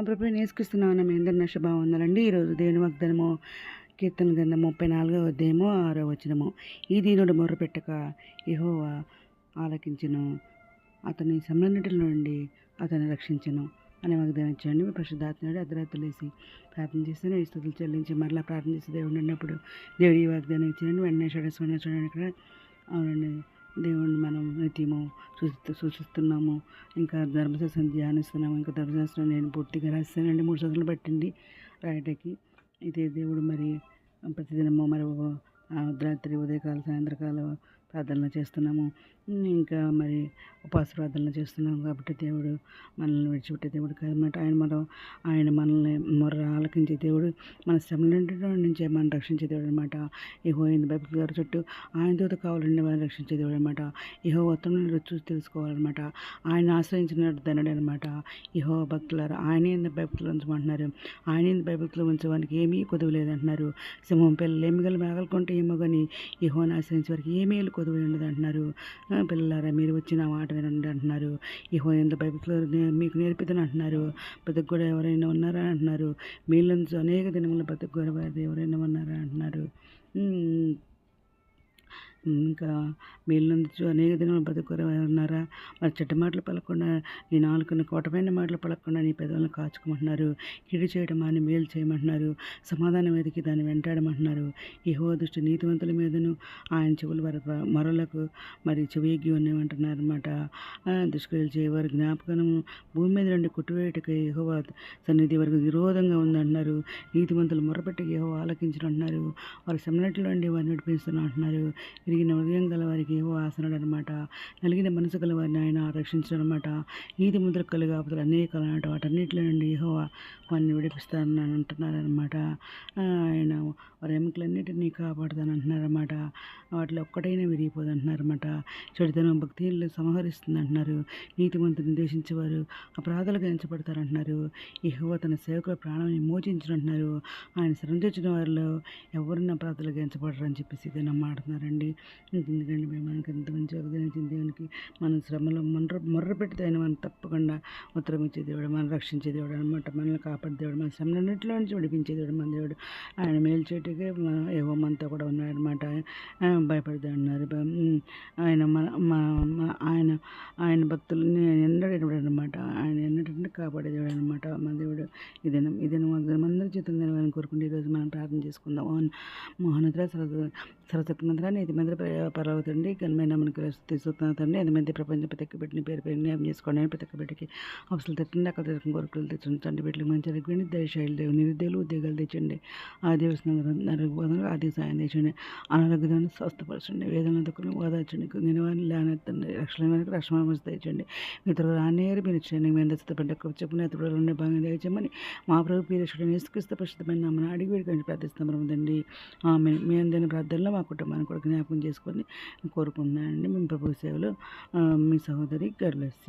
ఆ ప్రభు నేర్చుకుస్తున్నాను మీ అందరి నష్టభావం ఉందండి ఈరోజు దేవుని వాగ్దానము కీర్తన గ్రంథం ముప్పై నాలుగో అధ్యాయము ఆరో వచనము. ఈ దీనుడు మొర్రపెట్టక యెహోవా ఆలకించను. అతని సమ్మెన్నిటిల నుండి అతన్ని రక్షించను అనే వాగ్దానం ఇచ్చాడు పరిశుద్ధాత్మడు అర్ధరాత్రులు వేసి ప్రార్థన చేస్తేనే. ఈ స్థుతులు చెల్లించి మరలా ప్రార్థన చేసి దేవుడు ఉన్నప్పుడు దేవుడు ఈ వాగ్దానం ఇచ్చాడు వెంటనే చూడేసుకుని చూడండి ఇక్కడ. అవునండి. దేవుణ్ణి మనం నిత్యము సూచిస్తూ సూచిస్తున్నాము. ఇంకా ధర్మశాస్త్రం ధ్యానిస్తున్నాము. ఇంకా ధర్మశాస్త్రం నేను పూర్తిగా రాస్తానండి. మూడు సంవత్సరాలు పట్టింది రాయటకి. ఇదే దేవుడు మరి ప్రతిదినము మరి రాత్రి ఉదయకాల సాయంత్రకాల ప్రార్థనలు చేస్తున్నాము. ఇంకా మరి ఉపవాస ప్రార్థనలు చేస్తున్నాము కాబట్టి దేవుడు మనల్ని విడిచిపెట్టే దేవుడు కాదన్నమాట ఆయన మనం ఆయన మనల్ని మొర్ర ఆలకించే దేవుడు మన శ్రమల నుంచి మనం రక్షించే దేవుడు అనమాట ఇహో ఆయన బైబిల్ గారి చుట్టూ ఆయన తోట కావాలండి మనం రక్షించే దేవుడు అనమాట ఇహో ఉత్తమ చూసి తెలుసుకోవాలన్నమాట. ఆయన ఆశ్రయించినట్టు ధనుడు అనమాట ఇహో భక్తులారు ఆయనే బైబిల్లో ఉంచమంటున్నారు. ఆయన బైబిల్లో ఉంచడానికి ఏమీ కొదువు లేదంటున్నారు సింహం పిల్లలు ఏమి గల మేగలుకుంటే ఏమో కానీ ఇహోని ఆశ్రయించే వారికి ఏమీ కొదువు ఉండదు అంటున్నారు. పిల్లలారా మీరు వచ్చిన మాట వినండి అంటున్నారు. ఇహో ఎంత బైబిల్ మీకు నేర్పిదని అంటున్నారు. ప్రతి కూడా ఎవరైనా ఉన్నారా అంటున్నారు. మీలో అనేక దినముల ప్రతి కూడా ఎవరైనా ఉన్నారా అంటున్నారు. ఇంకా మేలునందుచు అనేక దినములు బ్రతుకున్నారా? ఉన్నారా మరి చెడ్డ మాటలు పలకుండా నీ నాలుగున్న కోటమైన మాటలు పలకుండా నీ పెదవులను కాచుకోమంటున్నారు. కీడు చేయడం అని మేలు చేయమంటున్నారు. సమాధానం వెతికి దాన్ని వెంటాడమంటున్నారు. ఈ దృష్టి నీతివంతుల మీదను ఆయన చెవులు వారి మరలకు మరి చెవిగి ఉన్నవంటున్నారు అనమాట దుష్కృలు చేయవారు జ్ఞాపకము భూమి మీద నుండి కుట్టువేటకు యహోవా సన్నిధి వరకు విరోధంగా ఉందంటున్నారు. నీతివంతులు మొరపెట్టి యహో ఆలకించడం అంటున్నారు వారి సెమినట్లో నుండి వారిని నడిపిస్తున్నా అంటున్నారు విరిగిన హృదయం గల వారికి ఏవో ఆసనాడు అనమాట నలిగిన మనసు గల వారిని ఆయన రక్షించడం అనమాట నీతి ముద్ర కలిగి ఆపదలు అనేక అనమాట వాటన్నిటిలో నుండి ఏహో వారిని విడిపిస్తానని అంటున్నారనమాట. ఆయన వారి ఎముకలన్నిటినీ కాపాడుతాను అంటున్నారన్నమాట వాటిలో ఒక్కటైనా విరిగిపోదు అంటున్నారన్నమాట చెడుతనం భక్తిని సంహరిస్తుంది అంటున్నారు నీతిమంతుని దేశించేవారు అపరాధాలు ఎంచబడతారంటున్నారు. ఇహో తన సేవకుల ప్రాణాన్ని మోచించినట్టున్నారు ఆయన శరణించిన వారిలో ఎవరిని అపరాధాలు ఎంచబడరు చెప్పేసి ఇదే నమ్మాడుతున్నారండి ఎందుకంటే మేము మనకి ఎంత మంచి దేవునికి మన శ్రమలో మొర్ర మొర్ర పెడితే ఆయన మనం తప్పకుండా ఉత్తరం ఇచ్చే దేవుడు మనం రక్షించే దేవుడు అనమాట మనల్ని కాపాడే దేవుడు మన శ్రమలన్నింటిలో నుంచి విడిపించే దేవుడు మన దేవుడు. ఆయన మేలు చేయటం మన ఏవో కూడా ఉన్నాడనమాట భయపడతా ఉన్నారు ఆయన మన ఆయన ఆయన భక్తులని ఎన్నడూ అనమాట ఆయన ఎన్నటంటే కాపాడేదేవుడు అనమాట మన దేవుడు. ఇదేనా ఇదేనా అందరి జీతం తినవాలని కోరుకుంటే ఈరోజు మనం ప్రార్థన చేసుకుందాం. మోహనద్ర సరస్వతి మంత్ర నీతి మంత్ర పర్వతండి ఘనమైన మనకు తీసుకున్న ఎంతమంది ప్రపంచం ప్రతి బిడ్డని పేరు పేరు న్యాయం చేసుకోండి ప్రతి ఒక్క బిడ్డకి అవసరం తెచ్చండి అక్కడ తెచ్చిన కోరికలు తెచ్చండి తండ్రి బిడ్డలు మంచి అడిగిపోయింది దయశైలి దేవు నిరుద్యోగులు ఉద్యోగాలు తెచ్చండి. ఆ దేవస్థానం ఆర్థిక సాయం తెచ్చండి. అనారోగ్యాన్ని స్వస్థపరచండి. వేదన దుఃఖం ఓదార్చండి కుంగినవారిని లేనెత్తండి. రక్షణ వెనక రక్షణ తెచ్చండి. మిత్రులు రానేరు మీరు చేయండి మేము దస్తపడ్డ చెప్పిన ఇతరులు ఉండే భాగం మా ప్రభు పీరేశ్వరుడు నేసుక్రీస్తు పరిశుద్ధమైన నామని అడిగి వేడుకొని ప్రార్థిస్తాం ఉందండి ఆమె మీ అందరిని ప్రార్థనలో మా కుటుంబాన్ని కూడా జ్ఞాపకం చేసుకొని కోరుకుంటున్నానండి. మేము ప్రభు సేవలో మీ సహోదరి గర్లెస్